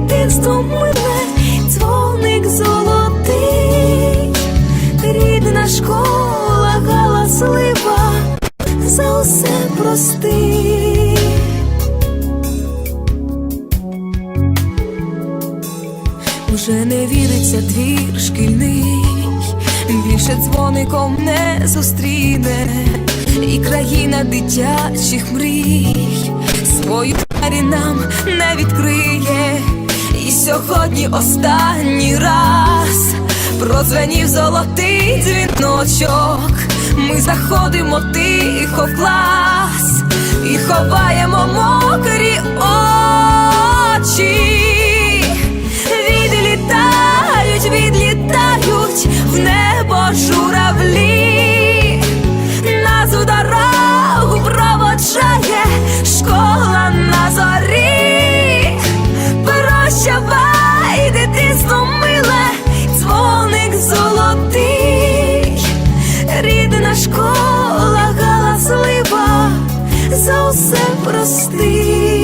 Дитинство миле, дзвоник золотий, рідна школа галаслива, за усе прости. Вже не віриться двір шкільний, більше дзвоником не зустріне, і країна дитячих мрій свою двері нам не відкриє сьогодні останній раз Прозвенів золотий дзвіночок, ми заходимо тихо в клас і ховаємо мокрі очі, відлітають, відлітають в небо журавлі, нас у дорогу школа на зорі. Прощавай! прости.